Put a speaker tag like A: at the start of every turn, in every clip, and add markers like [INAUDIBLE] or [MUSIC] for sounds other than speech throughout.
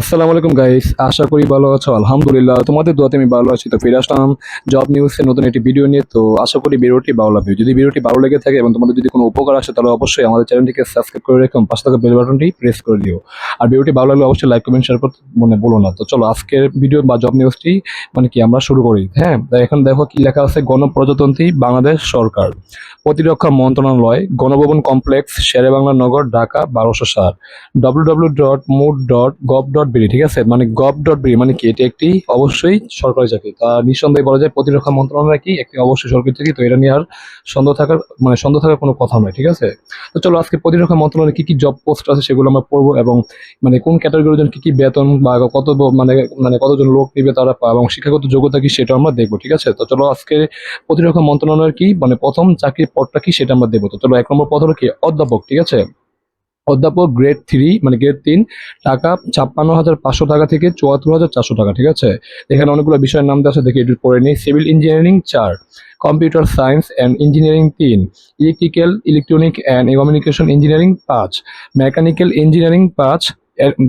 A: আসসালামু আলাইকুম গাইস আশা করি ভালো আছো। আলহামদুলিল্লাহ, তোমাদের দোয়াতে আমি ভালো আছি। তো ফিরে আসলাম জব নিউজের নতুন একটি ভিডিও নিয়ে। তো আশা করি ভিডিওটি ভালো লাগবে। যদি ভিডিওটি ভালো লেগে থাকে এবং তোমাদের যদি কোনো উপকার আসে, তাহলে অবশ্যই আমাদের চ্যানেলটিকে সাবস্ক্রাইব করে রেখো পাশে থাকা বেল বাটনটি প্রেস করে দিও। আর ভিডিওটি ভালো লাগলে অবশ্যই লাইক কমেন্ট শেয়ার করতে মানে বলো না। তো চলো, আজকের ভিডিও বা জব নিউজটি মানে কি আমরা শুরু করি? হ্যাঁ এখন দেখো কি লেখা আছে, গণপ্রজাতন্ত্রী বাংলাদেশ সরকার। প্রতিরক্ষা মন্ত্রণালয়, গণভবন কমপ্লেক্স শেরে বাংলা নগর, ঢাকা, বারোশো সাত। W W dot mod dot gov dot BD ঠিক আছে? মানে গভ ডট বিডি মানে কি? এটি একটি অবশ্যই সরকারি চাকরি। তা নিঃসন্দেহে বলা যায় প্রতিরক্ষা মন্ত্রণালয় কি? একটি অবশ্যই সরকারি চাকরি। তো এটা নিয়ে আর সন্দেহ থাকার মানে সন্দেহ থাকার কোনো কথা নয়, ঠিক আছে? তো চলো আজকে প্রতিরক্ষা মন্ত্রণালয়ে কি কি জব পোস্ট আছে সেগুলো আমরা পড়ব এবং মানে কোন ক্যাটাগরির জন্য কি কি বেতন বা কত মানে মানে কতজন লোক নেবে তারা এবং শিক্ষাগত যোগ্যতা কি সেটা আমরা দেখব, ঠিক আছে? তো চলো আজকে প্রতিরক্ষা মন্ত্রণালয়ের কি মানে প্রথম চাকরির পদটা কি সেটা আমরা দেখব। তো চলো এক নম্বর পদ হলো কি? অধ্যাপক, ঠিক আছে? অধ্যাপক গ্রেড থ্রি মানে গ্রেড তিন, টাকা ছাপ্পান্ন হাজার পাঁচশো টাকা থেকে চুয়াত্তর হাজার চারশো টাকা, ঠিক আছে? এখানে অনেকগুলো বিষয়ের নাম দেওয়া আছে, দেখে একটু পড়ে নিই। সিভিল ইঞ্জিনিয়ারিং চার কম্পিউটার সায়েন্স অ্যান্ড ইঞ্জিনিয়ারিং তিন electrical electronic and communication engineering পাঁচ মেকানিক্যাল ইঞ্জিনিয়ারিং পাঁচ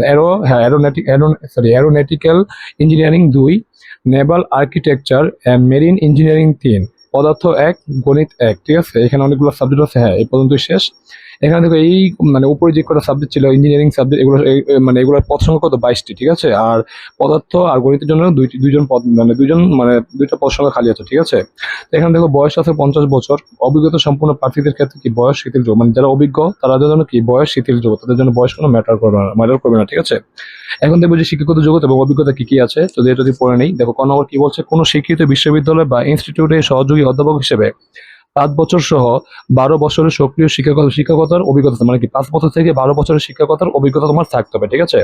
A: অ্যারো হ্যাঁ aeronautic aero sorry aeronautical engineering দুই naval architecture and marine engineering তিন, পদার্থ এক, গণিত এক, ঠিক আছে? এখানে অনেকগুলো সাবজেক্ট আছে হ্যাঁ এই পর্যন্ত শেষ। এখানে দেখো এই মানে উপরে যে কটা সাবজেক্ট ছিল ইঞ্জিনিয়ারিং সাবজেক্ট এগুলো মানে এগুলোর পদ সংখ্যা কত? বাইশটি, ঠিক আছে? আর পদার্থ আর গণিতের জন্য দুইটি দুইজন পদ মানে দুইজন মানে দুইটা পদ সংখ্যা খালি আছে, ঠিক আছে? এখানে দেখো বয়স আছে পঞ্চাশ বছর। অভিজ্ঞতা সম্পূর্ণ প্রার্থীদের ক্ষেত্রে কি বয়স? শিথিল যোগ। মানে যারা অভিজ্ঞ তাদের জন্য কি? বয়স শিথিল যোগ। তাদের জন্য বয়স কোনো ম্যাটার করবে না ম্যাটার করবে না, ঠিক আছে? এখন দেখব যে শিক্ষাগত যোগ্যতা এবং অভিজ্ঞতা কি কি আছে? তো যদি পড়ে নেই, দেখো কোন নম্বর কি বলছে? কোনো শিক্ষিত বিশ্ববিদ্যালয় বা ইনস্টিটিউটে সহযোগী অধ্যাপক হিসেবে পাঁচ বছর সহ বারো বছরের সক্রিয় শিক্ষকতা শিক্ষকতার অভিজ্ঞতা মানে কি? পাঁচ বছর থেকে বারো বছরের শিক্ষকতার অভিজ্ঞতা তোমার থাকতে হবে, ঠিক আছে?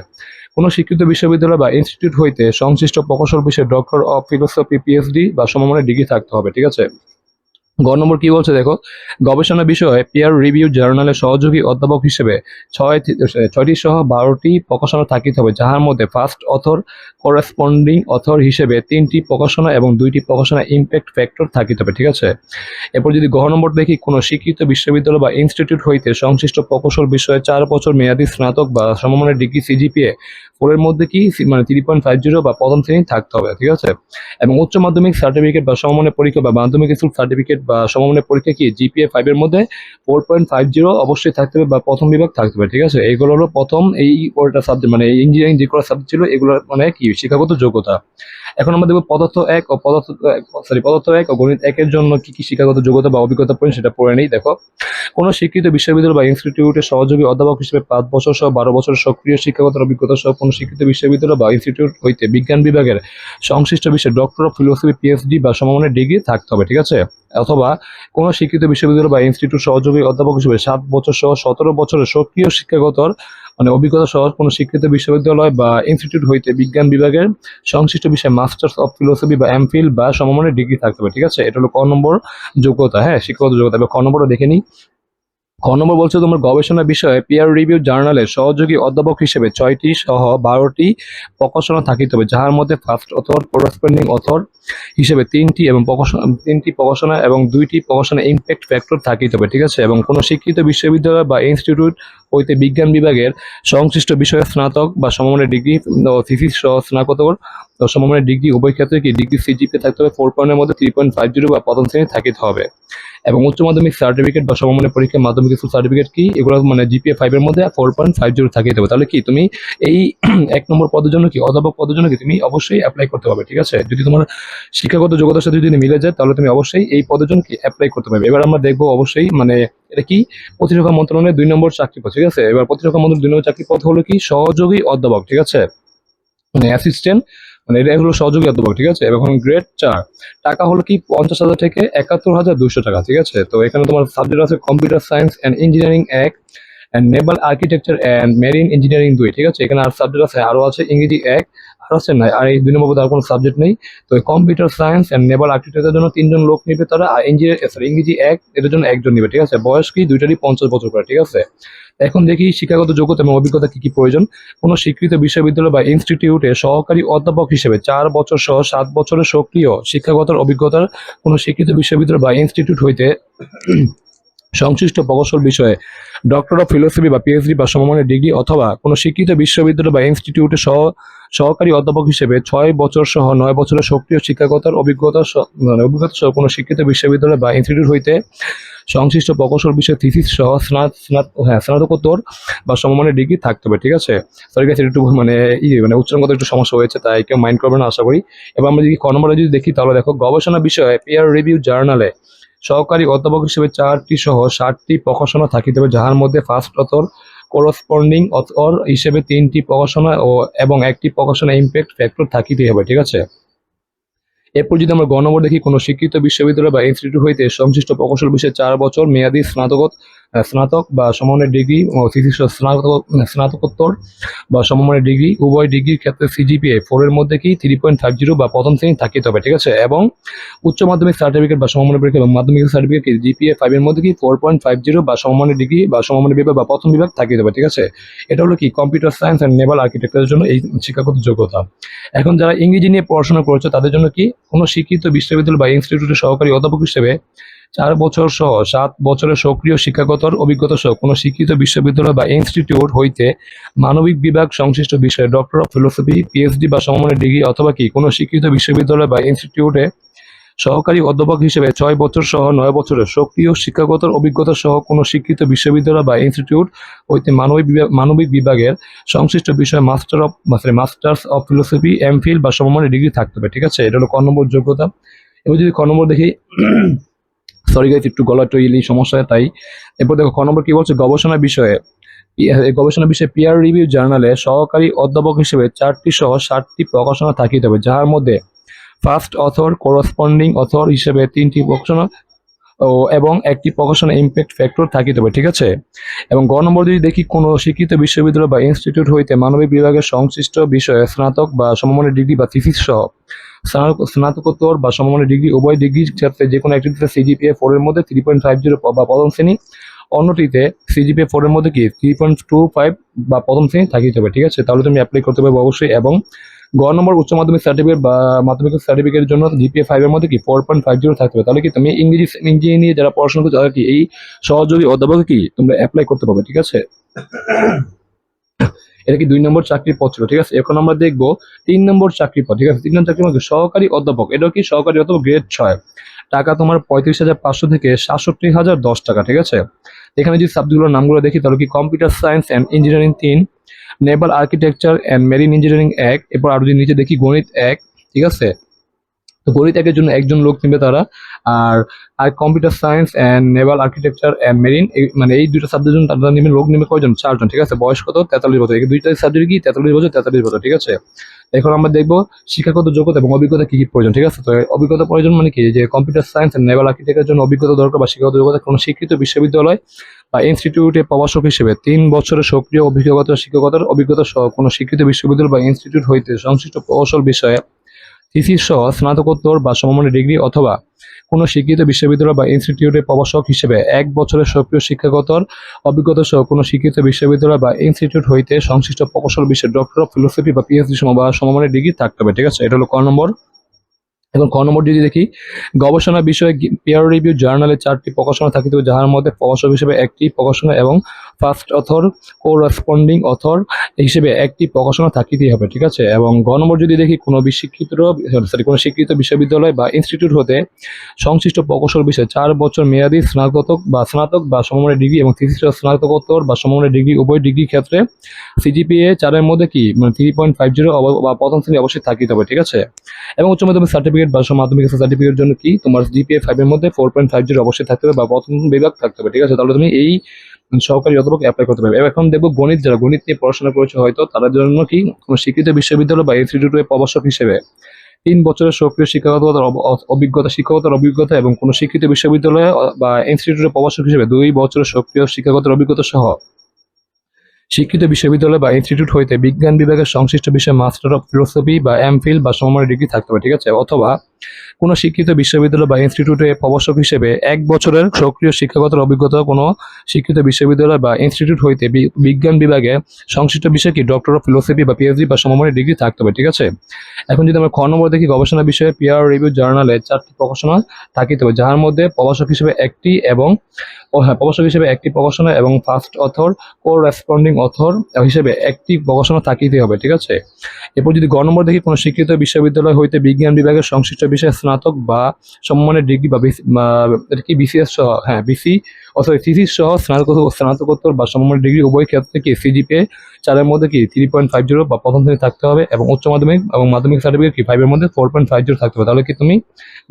A: কোনো শিক্ষিত বিশ্ববিদ্যালয় বা ইনস্টিটিউট হইতে সংশ্লিষ্ট প্রকৌশল বিষয়ে ডক্টর অফ ফিলোসফি পিএইচডি বা সমমানের ডিগ্রি থাকতে হবে, ঠিক আছে? গ নম্বর কি বলছে দেখো? গবেষণা বিষয়ে পিয়ার রিভিউ জার্নালের সহযোগী অধ্যাপক হিসেবে ছয় ছয়টি সহ বারোটি প্রকাশনা থাকিতে হবে, যাহার মধ্যে ফার্স্ট অথর করেসপন্ডিং অথর হিসেবে তিনটি প্রকাশনা এবং দুইটি প্রকাশনা ইম্প্যাক্ট ফ্যাক্টর থাকিতে হবে, ঠিক আছে? এরপর যদি গহ নম্বর দেখি, কোনো শিক্ষিত বিশ্ববিদ্যালয় বা ইনস্টিটিউট হইতে সংশ্লিষ্ট প্রকৌশল বিষয়ে চার বছর মেয়াদী স্নাতক বা সমমানের ডিগ্রি সিজিপিএ ফোরের মধ্যে কি মানে থ্রি পয়েন্ট ফাইভ জিরো বা প্রথম শ্রেণি থাকতে হবে, ঠিক আছে? এবং উচ্চ মাধ্যমিক সার্টিফিকেট বা সমমানের পরীক্ষা বা মাধ্যমিক স্কুল সার্টিফিকেট সমমানের পরীক্ষা কি জিপিএ ফাইভের মধ্যে? ফোর পয়েন্ট ফাইভ জিরো অবশ্যই থাকতে হবে বা প্রথম বিভাগ থাকতে হবে, ঠিক আছে? এইগুলো হলো প্রথম এই ওটা সাবজেক্ট মানে ইঞ্জিনিয়ারিং যে কোনো সাবজেক্ট ছিল, এগুলো মানে কি? শিক্ষাগত যোগ্যতা। এখন আমরা দেখব পদার্থ এক ও পদার্থ সরি পদার্থ এক ও গণিত একের জন্য কি কি শিক্ষাগত যোগ্যতা বা অভিজ্ঞতা পড়েন সেটা পড়ে নেই, দেখো। কোনো শিক্ষিত বিশ্ববিদ্যালয় বা ইনস্টিটিউটের সহযোগী অধ্যাপক হিসেবে পাঁচ বছর সহ বারো বছর সক্রিয় শিক্ষাগত অভিজ্ঞতা সহ কোনো শিক্ষিত বিশ্ববিদ্যালয় বা ইনস্টিটিউট হইতে বিজ্ঞান বিভাগের সংশ্লিষ্ট বিষয়ে ডক্টর অফ ফিলোসফি পিএইচডি বা সমমানের ডিগ্রি থাকতে হবে, ঠিক আছে? অথবা কোনো শিক্ষিত বিশ্ববিদ্যালয় বা ইনস্টিটিউট সহযোগী অধ্যাপক হিসেবে সাত বছর সহ সতেরো বছরের সক্রিয় শিক্ষাগতর মানে অভিজ্ঞতা সহ কোনো শিক্ষিত বিশ্ববিদ্যালয় বা ইনস্টিটিউট হইতে বিজ্ঞান বিভাগের সংশ্লিষ্ট বিষয়ে মাস্টার্স অফ ফিলোসফি বা এমফিল বা সমমানের ডিগ্রি থাকতে হবে ঠিক আছে? এটা হলো ক নম্বর যোগ্যতা হ্যাঁ শিক্ষাগত যোগ্যতা। এবার খ নম্বরটা দেখে নিই। খ নম্বর বলছে তোমার গবেষণা বিষয়ে পিয়ার রিভিউ জার্নালের সহযোগী অধ্যাপক হিসেবে ছয়টি সহ বারোটি প্রকাশনা থাকিতে হবে, যাহার মধ্যে ফার্স্ট অথর করেসপন্ডিং অথর হিসেবে তিনটি এবং তিনটি প্রকাশনা এবং দুইটি প্রকাশনা ইম্প্যাক্ট ফ্যাক্টর থাকিতে হবে, ঠিক আছে? এবং কোনো শিক্ষিত বিশ্ববিদ্যালয় বা ইনস্টিটিউট হইতে বিজ্ঞান বিভাগের সংশ্লিষ্ট বিষয়ে স্নাতক বা সমমানের ডিগ্রি থিসিস সহ স্নাতকোত্তর সমমানের ডিগ্রি উভয় ক্ষেত্রে কি ডিগ্রি সিজিপি থাকতে হবে? ফোর পয়েন্টের মধ্যে থ্রি পয়েন্ট ফাইভ জিরো বা প্রথম শ্রেণি থাকিতে হবে। এবং উচ্চ মাধ্যমিক সার্টিফিকেট বা সমমানের পরীক্ষা মাধ্যমিক স্কুল সার্টিফিকেট কি? এগুলো মানে জিপিএ ফাইভের মধ্যে ফোর পয়েন্ট ফাইভ জিরো থাকিতে হবে। তাহলে কি তুমি এই [CLEARS THROAT] এক নম্বর পদের জন্য কি, অধ্যাপক পদের জন্য কি তুমি অবশ্যই অ্যাপ্লাই করতে পারবে, ঠিক আছে? যদি তোমার শিক্ষাগত যোগ্যতার সাথে যদি মিলে যায়, তাহলে তুমি অবশ্যই এই পদের জন্য অ্যাপ্লাই করতে পারবে। এবার আমরা দেখব অবশ্যই মানে এটা কি? প্রতিরক্ষা মন্ত্রণালয়ের দুই নম্বর চাকরি পদ, ঠিক আছে? এবার প্রতিরক্ষা মন্ত্রণালয়ের দুই নম্বর চাকরি পদ হলো কি? সহযোগী অধ্যাপক, ঠিক আছে? মানে অ্যাসিস্ট্যান্ট মানে এটা হলো সহযোগী অধ্যাপক, ঠিক আছে? এবং গ্রেড চার। টাকা হলো কি? পঞ্চাশ হাজার থেকে একাত্তর হাজার দুশো টাকা, ঠিক আছে? তো এখানে তোমার সাবজেক্ট আছে কম্পিউটার সায়েন্স অ্যান্ড ইঞ্জিনিয়ারিং এক and naval architecture and marine engineering দুই, ঠিক আছে? এখানে আর সাবজেক্ট আছে আরও আছে ইংরেজি এক আছে না, আর এই দুই নম্বর আর কোনো সাবজেক্ট নেই। তো কম্পিউটার সায়েন্স অ্যান্ড নেভাল আর্কিটেকচারের জন্য তিনজন লোক নিবে তারা, আর ইঞ্জিনিয়ার সরি ইংরেজি এক এটার জন্য একজন নিবে, ঠিক আছে? বয়স কি? দুইটারই পঞ্চাশ বছর করে, ঠিক আছে? এখন দেখি শিক্ষাগত যোগ্যতা এবং অভিজ্ঞতা কি কি প্রয়োজন। কোনো স্বীকৃত বিশ্ববিদ্যালয় বা ইনস্টিটিউটে সহকারী অধ্যাপক হিসেবে চার বছর সহ সাত বছরের সক্রিয় শিক্ষাগত অভিজ্ঞতার কোনো স্বীকৃত বিশ্ববিদ্যালয় বা ইনস্টিটিউট হইতে সংশ্লিষ্ট প্রকৌশল বিষয়ে ডক্টর অফ ফিলোসফি বা পিএইচডি বা সমমানের ডিগ্রি অথবা কোনো শিক্ষিত বিশ্ববিদ্যালয় বা ইনস্টিটিউটে সহ সহকারী অধ্যাপক হিসেবে ছয় বছর সহ নয় বছরের সক্রিয় শিক্ষাগতার অভিজ্ঞতা মানে অভিজ্ঞতা সহ কোনো শিক্ষিত বিশ্ববিদ্যালয় বা ইনস্টিটিউট হইতে সংশ্লিষ্ট প্রকৌশল বিষয়ে থিসিস সহ স্নাত স্নাত হ্যাঁ স্নাতকোত্তর বা সমমানের ডিগ্রি থাকতে হবে, ঠিক আছে? সরি গাছ একটু মানে ই মানে উচ্চারণগত একটু সমস্যা হয়েছে, তাই কেউ মাইন্ড করবে না, আশা করি। এবং আমরা যদি ক নম্বরে যদি দেখি, তাহলে দেখো, গবেষণা বিষয়ে পিয়ার রিভিউ জার্নালে সহকারী অধ্যাপক হিসেবে চারটি সহ ষাটটি প্রকাশনা থাকিতে হবে যাহার মধ্যে ফার্স্ট অথর করসপন্ডিং অথর হিসেবে তিনটি প্রকাশনা ও এবং একটি প্রকাশনা ইম্প্যাক্ট ফ্যাক্টর থাকিতে হবে, ঠিক আছে? এরপর যদি আমরা গণবর দেখি, কোনো শিক্ষিত বিশ্ববিদ্যালয় বা ইনস্টিটিউট হইতে সংশ্লিষ্ট প্রকৌশল বিষয়ে চার বছর মেয়াদী স্নাতক স্নাতক বা সমমানের ডিগ্রি স্নাতক, স্নাতকোত্তর বা সমমানের ডিগ্রি উভয় ডিগ্রির ক্ষেত্রে সিজিপিএ ফোর এর মধ্যে কি থ্রি পয়েন্ট ফাইভ জিরো বা প্রথম শ্রেণি থাকিতে হবে, ঠিক আছে? এবং উচ্চ মাধ্যমিক সার্টিফিকেট বা সমমানের পরীক্ষা এবং মাধ্যমিক সার্টিফিকেট কি? জিপিএ ফাইভ এর মধ্যে কি ফোর পয়েন্ট ফাইভ জিরো বা সমমানের ডিগ্রি বা সমমানের বিভাগ বা প্রথম বিভাগ থাকিতে হবে, ঠিক আছে? এটা হলো কি? কম্পিউটার সায়েন্স অ্যান্ড নেভাল আর্কিটেকচারের জন্য এই শিক্ষাগত যোগ্যতা। এখন যারা ইংরেজি নিয়ে পড়াশোনা করছে, তাদের জন্য কি? কোনো শিক্ষিত বিশ্ববিদ্যালয় বা ইনস্টিটিউটের সহকারী অধ্যাপক হিসেবে চার বছর সহ সাত বছরের সক্রিয় শিক্ষাগত অভিজ্ঞতা সহ কোনো শিক্ষিত বিশ্ববিদ্যালয় বা ইনস্টিটিউট হইতে মানবিক বিভাগ সংশ্লিষ্ট বিষয়ে ডক্টর অফ ফিলোসফি পিএইচডি বা সমমানের ডিগ্রি অথবা কি কোনো শিক্ষিত বিশ্ববিদ্যালয় বা ইনস্টিটিউটে সহকারী অধ্যাপক হিসেবে ছয় বছর সহ নয় বছরের সক্রিয় শিক্ষাগত অভিজ্ঞতা সহ কোনো শিক্ষিত বিশ্ববিদ্যালয় বা ইনস্টিটিউট হইতে মানবিক মানবিক বিভাগের সংশ্লিষ্ট বিষয়ে master of sorry masters of philosophy MPhil বা সমমানের ডিগ্রি থাকতে হবে, ঠিক আছে? এটা হলো ক নম্বর যোগ্যতা। এবার যদি ক নম্বর দেখি সরি গাইজ একটু গলা টইলি সমস্যা, তাই। এরপর দেখো খ নম্বর কি বলছে? গবেষণা বিষয়ে। গবেষণা বিষয়ে পিয়ার রিভিউ জার্নালে সহকারী অধ্যাপক হিসেবে চারটি সহ ষাটটি প্রকাশনা থাকিতে হবে, যার মধ্যে ফার্স্ট অথর করসপন্ডিং অথর হিসেবে তিনটি প্রকাশনা ও এবং একটি প্রকাশনা ইম্প্যাক্ট ফ্যাক্টর থাকিতে হবে ঠিক আছে? এবং গ নম্বর যদি দেখি, কোনো শিক্ষিত বিশ্ববিদ্যালয় বা ইনস্টিটিউট হইতে মানবিক বিভাগের সংশ্লিষ্ট বিষয়ে স্নাতক বা সমমানের ডিগ্রি বা থিসিস সহ স্নাতক- স্নাতকোত্তর বা সমমানের ডিগ্রি উভয় ডিগ্রির ক্ষেত্রে যে কোনো একটিতে সিজিপিএ ফোর এর মধ্যে থ্রি পয়েন্ট ফাইভ জিরো বা প্রথম শ্রেণি, অন্যটিতে সিজিপিএ ফোর এর মধ্যে কি? থ্রি পয়েন্ট টু ফাইভ বা প্রথম শ্রেণি থাকিতে হবে ঠিক আছে? তাহলে তুমি অ্যাপ্লাই করতে পারবে অবশ্যই এবং গ নম্বর, উচ্চ মাধ্যমিক সার্টিফিকেট বা মাধ্যমিক সার্টিফিকেটের জন্য জিপিএ ফাইভের মধ্যে কি ফোর পয়েন্ট ফাইভ জিরো থাকতে হবে তাহলে কি তুমি ইংরেজি ইংরেজি নিয়ে যারা পড়াশোনা করছ, তারা কি এই সহযোগী অধ্যাপক কি তোমরা অ্যাপ্লাই করতে পারবে, ঠিক আছে? এটা কি দুই নম্বর চাকরির পদ ছিল, ঠিক আছে? এখন আমরা দেখব তিন নম্বর চাকরি পদ, ঠিক আছে? তিন নম্বর চাকরি পদ সহকারী অধ্যাপক এটাও কি সহকারী অধ্যাপক? গ্রেড ছয়। টাকা তোমার পঁয়ত্রিশ হাজার পাঁচশো থেকে সাতষট্টি হাজার দশ টাকা, ঠিক আছে? এখানে যদি সাবজেক্টগুলোর নামগুলো দেখি, তাহলে কি কম্পিউটার সায়েন্স অ্যান্ড ইঞ্জিনিয়ারিং তিন naval architecture and marine engineering এক এরপর আরও যদি নিচে দেখি গণিত এক ঠিক আছে? তো গণিত একের জন্য একজন লোক নেবে তারা। আর আর computer science and naval architecture and marine মানে এই দুটো সাবজেক্টের জন্য তারা নেবে, লোক নেবে কয়জন? চারজন, ঠিক আছে? বয়স কত? তেতাল্লিশ বছর। দুইটা সাবজেক্ট কি? তেতাল্লিশ বছর তেতাল্লিশ বছর, ঠিক আছে? এখন আমরা দেখব শিক্ষাগত যোগ্যতা এবং অভিজ্ঞতা কি কি প্রয়োজন, ঠিক আছে? তো অভিজ্ঞতা প্রয়োজন মানে কি? যে কম্পিউটার সায়েন্স অ্যান্ড নেভাল আর্কিটেক্টের জন্য অভিজ্ঞতা দরকার বা শিক্ষাগত যোগ্যতা কোনো শিক্ষিত বিশ্ববিদ্যালয় বা ইনস্টিটিউটে প্রভাষক হিসেবে তিন বছরের সক্রিয় অভিজ্ঞতা শিক্ষকতার অভিজ্ঞতা সহ কোনো শিক্ষিত বিশ্ববিদ্যালয় বা ইনস্টিটিউট হইতে সংশ্লিষ্ট কৌশল বিষয়ে থিসিস সহ স্নাতকোত্তর বা সমমানের ডিগ্রি অথবা কোনো শিক্ষিত বিশ্ববিদ্যালয় বা ইনস্টিটিউটের প্রভাষক হিসেবে এক বছরের সক্রিয় শিক্ষাগতর অভিজ্ঞতা সহ কোনো শিক্ষিত বিশ্ববিদ্যালয় বা ইনস্টিটিউট হইতে সংশ্লিষ্ট প্রকৌশল বিষয়ে ডক্টর অফ ফিলোসফি বা পিএইচডি সম বা সমমানের ডিগ্রি থাকতে হবে, ঠিক আছে? এটা হলো ক নম্বর। এখন খ নম্বর যদি দেখি, গবেষণা বিষয়ে পেয়ার রিভিউ জার্নালে চারটি প্রকাশনা থাকিতে যাহার মধ্যে প্রকাশক হিসেবে একটি প্রকাশনা এবং ফার্স্ট অথর কোরেসপন্ডিং অথর হিসেবে একটি প্রকাশনা থাকিতেই হবে, ঠিক আছে? এবং গ নম্বর যদি দেখি, কোনো বিশিক্ষিত সরি কোনো শিক্ষিত বিশ্ববিদ্যালয় বা ইনস্টিটিউট হতে সংশ্লিষ্ট প্রকৌশল বিষয়ে চার বছর মেয়াদী স্নাতক বা স্নাতক বা সমমানের ডিগ্রি এবং থিসিস স্নাতকোত্তর বা সমমানের ডিগ্রি, উভয় ডিগ্রি ক্ষেত্রে সিজিপিএ চারের মধ্যে কি? মানে থ্রি পয়েন্ট ফাইভ জিরো বা প্রথম শ্রেণি অবশ্যই থাকিতে হবে, ঠিক আছে? এবং উচ্চ মাধ্যমিক সার্টিফিকেট বা মাধ্যমিক সার্টিফিকেটের জন্য কি? তোমার জিপিএ ফাইভের মধ্যে ফোর পয়েন্ট ফাইভ জিরো অবশ্যই থাকতে হবে বা প্রথম বিভাগ থাকতে হবে, ঠিক আছে? তাহলে তুমি এই সহকারী অধ্যাপক অ্যাপ্লাই করতে পারবে। এখন দেখব গণিত, যারা গণিত নিয়ে পড়াশোনা করেছে হয়তো, তাদের জন্য কি কোনো শিক্ষিত বিশ্ববিদ্যালয় বা ইনস্টিটিউটের প্রভাষক হিসেবে তিন বছরের সক্রিয় শিক্ষাগত অভিজ্ঞতা শিক্ষকতার অভিজ্ঞতা এবং কোনো শিক্ষিত বিশ্ববিদ্যালয় বা ইনস্টিটিউটের প্রভাষক হিসেবে দুই বছরের সক্রিয় শিক্ষাগত অভিজ্ঞতা সহ শিক্ষিত বিশ্ববিদ্যালয় বা ইনস্টিটিউট হইতে বিজ্ঞান বিভাগের সংশ্লিষ্ট বিষয়ে মাস্টার অফ ফিলোসফি বা এম ফিল বা সমমানের ডিগ্রি থাকতে হবে ঠিক আছে? অথবা কোনো শিক্ষিত বিশ্ববিদ্যালয় বা ইনস্টিটিউটে প্রভাষক হিসেবে এক বছরের সক্রিয় শিক্ষাগত অভিজ্ঞতা কোনো শিক্ষিত বিশ্ববিদ্যালয় বা ইনস্টিটিউট হইতে বিজ্ঞান বিভাগে সংশ্লিষ্ট বিষয়ে কি ডক্টর অফ ফিলোসফি বা পিএইচডি বা সমমানের ডিগ্রি থাকতে হবে ঠিক আছে? এখন যদি আমরা খ নম্বর দেখি, গবেষণা বিষয়ে পিয়ার রিভিউ জার্নালে চারটি প্রকাশনা থাকিতে হবে যার মধ্যে প্রভাষক হিসেবে একটি এবং হ্যাঁ প্রকাশক হিসেবে একটি প্রকাশনা এবং first author corresponding author হিসেবে একটি প্রকাশনা থাকিতে হবে, ঠিক আছে? এরপর যদি গ নম্বর দেখি, কোনো শিক্ষিত বিশ্ববিদ্যালয় হইতে বিজ্ঞান বিভাগের সংশ্লিষ্ট বিষয়ে স্নাতক বা সম্মানের ডিগ্রি বা এটা কি বিসিএস সহ হ্যাঁ বিসি অথবা থিসিস সহ স্নাতকোত্তর স্নাতকোত্তর বা সম্মানের ডিগ্রি উভয় ক্ষেত্রে কি সিজিপিএ চারের মধ্যে কি থ্রি পয়েন্ট ফাইভ জিরো বা প্রথম শ্রেণি থাকতে হবে এবং উচ্চ মাধ্যমিক এবং মাধ্যমিক সার্টিফিকেট কি ফাইভের মধ্যে ফোর পয়েন্ট ফাইভ জিরো থাকতে হবে? তাহলে কি তুমি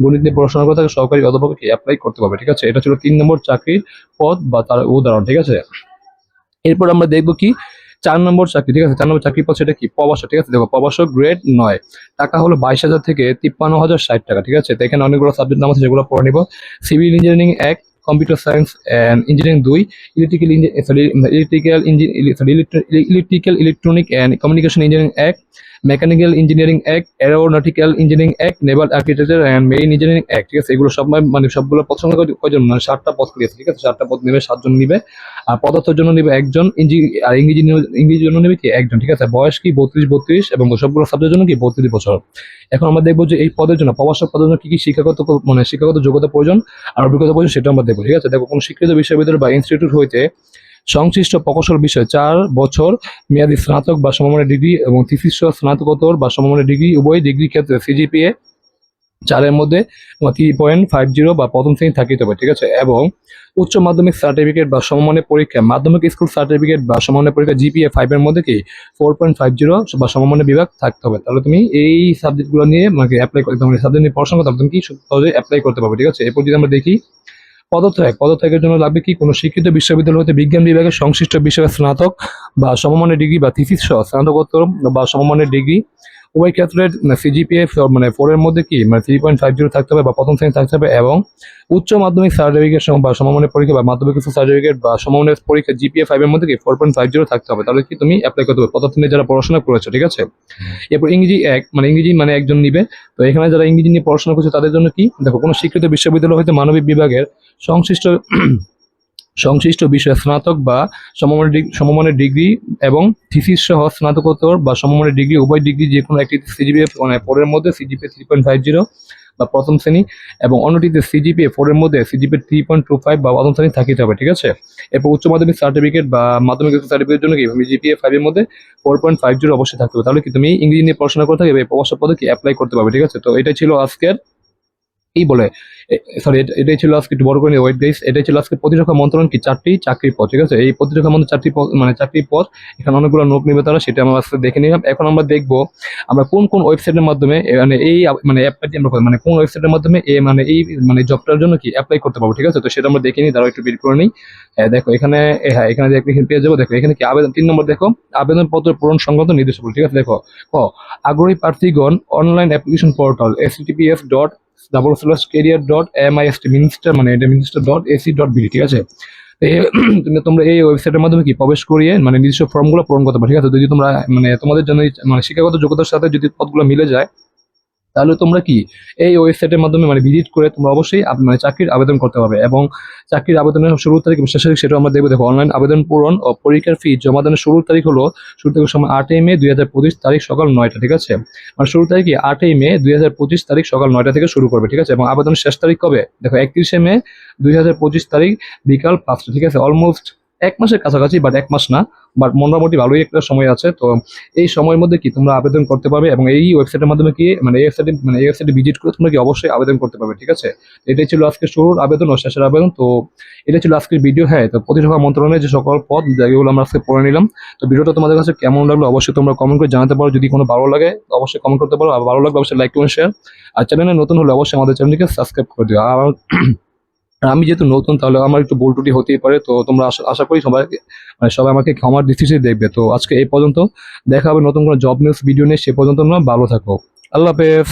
A: গণিত নিয়ে পড়াশোনা করে থাকলে সরকারি অধ্যাপক কি অ্যাপ্লাই করতে পারবে, ঠিক আছে? এটা ছিল তিন নম্বর চাকরির পদ বা তার উদাহরণ, ঠিক আছে? এরপর আমরা দেখব কি চার নম্বর চাকরি, ঠিক আছে? চার নম্বর চাকরি পদ সেটা কি? প্রবাসক, ঠিক আছে? দেখো, প্রবাসক গ্রেড নয়। টাকা হলো বাইশ হাজার থেকে তিপ্পান্ন হাজার ষাট টাকা, ঠিক আছে? তো এখানে অনেকগুলো সাবজেক্ট নাম আছে, যেগুলো পড়ে নিব। সিভিল ইঞ্জিনিয়ারিং এক কম্পিউটার সায়েন্স অ্যান্ড ইঞ্জিনিয়ারিং দুই electrical engineer sorry electrical sorry electrical electronic and communication engineering এক মেকানিক্যাল ইঞ্জিনিয়ারিং এক অ্যারোনটিক্যাল ইঞ্জিনিয়ারিং এক naval architecture and marine engineering এক ঠিক আছে? এগুলো সব মানে সবগুলো পছন্দ কয়জন? মানে সাতটা পদ ক্রিয়েছে, ঠিক আছে? সাতটা পদ নেবে, সাতজন নিবে। আর পদার্থের জন্য নিবে একজন আর ইংরেজি ইংরেজির জন্য নেবে কি? একজন, ঠিক আছে? বয়স কি? বত্রিশ বত্রিশ, এবং সবগুলো সাবজেক্টের জন্য কি? বত্রিশ বছর। এখন আমরা দেখব যে এই পদের জন্য, প্রবাসক পদের জন্য কি কি শিক্ষাগত মানে শিক্ষাগত যোগ্যতা প্রয়োজন আর অভিজ্ঞতা প্রয়োজন সেটা আমরা দেখব, ঠিক আছে? দেখো, কোনো শিক্ষিত বিশ্ববিদ্যালয় বা ইনস্টিটিউট হইতে সংশ্লিষ্ট প্রকৌশল বিষয়ে চার বছর মেয়াদী স্নাতক বা সমমানের ডিগ্রি এবং থিসিস স্নাতকোত্তর বা সমমানের ডিগ্রি, উভয় ডিগ্রি ক্ষেত্রে সিজিপিএ চারের মধ্যে থ্রি পয়েন্ট ফাইভ জিরো বা প্রথম শ্রেণি থাকিতে হবে ঠিক আছে? এবং উচ্চ মাধ্যমিক সার্টিফিকেট বা সমমানের পরীক্ষা, মাধ্যমিক স্কুল সার্টিফিকেট বা সমমানের পরীক্ষা জিপিএ ফাইভের মধ্যে কি ফোর পয়েন্ট ফাইভ জিরো বা সমমানের বিভাগ থাকতে হবে? তাহলে তুমি এই সাবজেক্টগুলো নিয়ে মানে অ্যাপ্লাই করতে হবে সাবজেক্ট নিয়ে পড়াশোনা করতে তুমি কি সহজে অ্যাপ্লাই করতে পারবে, ঠিক আছে? এরপর যদি আমরা দেখি পদত্যাগ। পদত্যাগের জন্য লাগবে কি? কোনো শিক্ষিত বিশ্ববিদ্যালয় হতে বিজ্ঞান বিভাগের সংশ্লিষ্ট বিষয়ে স্নাতক বা সমমানের ডিগ্রি বা থিসিস সহ স্নাতকোত্তর বা সমমানের ডিগ্রি উভয় ক্ষেত্রে সিজিপিএ মানে ফোরের মধ্যে কি মানে থ্রি পয়েন্ট ফাইভ জিরো থাকতে হবে বা প্রথম শ্রেণি থাকতে হবে এবং উচ্চ মাধ্যমিক সার্টিফিকেট বা সমমানের পরীক্ষা বা মাধ্যমিক সার্টিফিকেট বা সমমানের পরীক্ষা জিপিএ ফাইভের মধ্যে কি ফোর পয়েন্ট ফাইভ জিরো থাকতে হবে। তাহলে কি তুমি অ্যাপ্লাই করতে হবে প্রথম শ্রেণি যারা পড়াশোনা করেছ, ঠিক আছে? এরপর ইংরেজি এক মানে ইংরেজি মানে একজন নিবে। তো এখানে যারা ইংরেজি নিয়ে পড়াশোনা করছে, তাদের জন্য কি, দেখো কোনো স্বীকৃত বিশ্ববিদ্যালয় হইতে মানবিক বিভাগের সংশ্লিষ্ট সংশ্লিষ্ট বিষয়ে স্নাতক বা সমমানের সমমানের ডিগ্রি এবং থিসিস সহ স্নাতকোত্তর বা সমমানের ডিগ্রি, উভয় ডিগ্রি যে কোনো একটি সিজিপিএ মানে ফোরের মধ্যে CGPA three point five zero বা প্রথম শ্রেণি এবং অন্যটিতে সিজিপিএ ফোরের মধ্যে CGPA three point two five বা প্রথম শ্রেণি থাকিতে হবে, ঠিক আছে? এরপর উচ্চ মাধ্যমিক সার্টিফিকেট বা মাধ্যমিক সার্টিফিকেটের জন্য কি? জিপিএ ফাইভের মধ্যে ফোর পয়েন্ট ফাইভ জিরো অবশ্যই থাকতে হবে। তাহলে কি তুমি ইংরেজি নিয়ে পড়াশোনা করতে হবে প্রবাসক পদে কি অ্যাপ্লাই করতে পারবে, ঠিক আছে? তো এটাই ছিল আজকের কি বলে সরি এটাই ছিল আজকে একটু বড় করে ওয়েট গাইস এটাই ছিল আজকে প্রতিরক্ষা মন্ত্রণালয় কি চারটি চাকরির পদ, ঠিক আছে? এই প্রতিরক্ষা মন্ত্রণ চারটি মানে চাকরির পদ, এখানে অনেকগুলো নোট নেবে তারা, সেটা আমরা আজকে দেখে নিলাম। এখন আমরা দেখব আমরা কোন কোন ওয়েবসাইটের মাধ্যমে মানে এই মানে অ্যাপটি আমরা মানে কোন ওয়েবসাইটের মাধ্যমে এই মানে এই মানে জবটার জন্য কি অ্যাপ্লাই করতে পারব, ঠিক আছে? তো সেটা আমরা দেখে নিই তারা একটু বের করে নিই। দেখো, এখানে হ্যাঁ এখানে এখানে পেয়ে যাব, দেখো, এখানে কি আবেদন, তিন নম্বর দেখো, আবেদনপত্র পূরণ সংক্রান্ত নির্দেশাবলী, ঠিক আছে? দেখো, ক, আগ্রহী প্রার্থীগণ online application portal STPS dot double slash career dot M I S T minister মানে এটা minister dot AC dot BD ঠিক আছে তুমি তোমরা এই ওয়েবসাইটের মাধ্যমে কি প্রবেশ করিয়ে মানে নিজস্ব ফর্মগুলো পূরণ করতে পারো ঠিক আছে যদি তোমরা মানে তোমাদের জন্য মানে শিক্ষাগত যোগ্যতার সাথে যদি পদগুলো মিলে যায় তাহলে তোমরা কি এই ওয়েবসাইটের মাধ্যমে মানে ভিজিট করে তোমরা অবশ্যই মানে চাকরির আবেদন করতে পারবে এবং চাকরির আবেদনের শুরু তারিখ শেষ তারিখ সেটা আমরা দেখব। দেখো অনলাইন আবেদন পূরণ ও পরীক্ষার ফি জমা দানের শুরুর তারিখ হলো শুরু তারিখ সময় আটই মে দুই হাজার পঁচিশ তারিখ সকাল নয়টা, ঠিক আছে? মানে শুরু তারিখ আটই মে দুই হাজার পঁচিশ তারিখ সকাল নয়টা থেকে শুরু করবে, ঠিক আছে? এবং আবেদনের শেষ তারিখ কবে? দেখো, একত্রিশে মে দুই হাজার পঁচিশ তারিখ বিকাল পাঁচটা, ঠিক আছে? অলমোস্ট এক মাসের কাছাকাছি বাট এক মাস না বাট মোটামুটি ভালোই একটা সময় আছে। তো এই সময়ের মধ্যে কি তোমরা আবেদন করতে পারবে এবং এই ওয়েবসাইটের মাধ্যমে কি মানে এই মানে এই ভিজিট করে তোমরা কি অবশ্যই আবেদন করতে পারবে, ঠিক আছে? এটাই ছিল আজকে শুরুর আবেদন ও শেষের আবেদন। তো এটা ছিল আজকের ভিডিও হ্যাঁ তো প্রতিরক্ষা মন্ত্রণালয়ের যে সকল পদ যেগুলো আমরা আজকে পড়ে নিলাম, তো ভিডিওটা তোমাদের কাছে কেমন লাগল অবশ্যই তোমরা কমেন্ট করে জানাতে পারো। যদি কোনো ভালো লাগে অবশ্যই কমেন্ট করতে পারো। আর ভালো লাগলে অবশ্যই লাইক করুন শেয়ার আর চ্যানেলে নতুন হলে অবশ্যই আমাদের চ্যানেলটিকে সাবস্ক্রাইব করে দিও। আর আমি যেহেতু নতুন, তাহলে আমার একটু ভুল টুটি হতেই পারে, তো তোমরা আশা করি সবাই মানে সবাই আমাকে ক্ষমার দৃষ্টিতে দেখবে। তো আজকে এই পর্যন্ত, দেখা হবে নতুন কোনো জব নিউজ ভিডিও নিয়ে, সে পর্যন্ত তোমরা ভালো থাকো। আল্লাহ হাফেজ।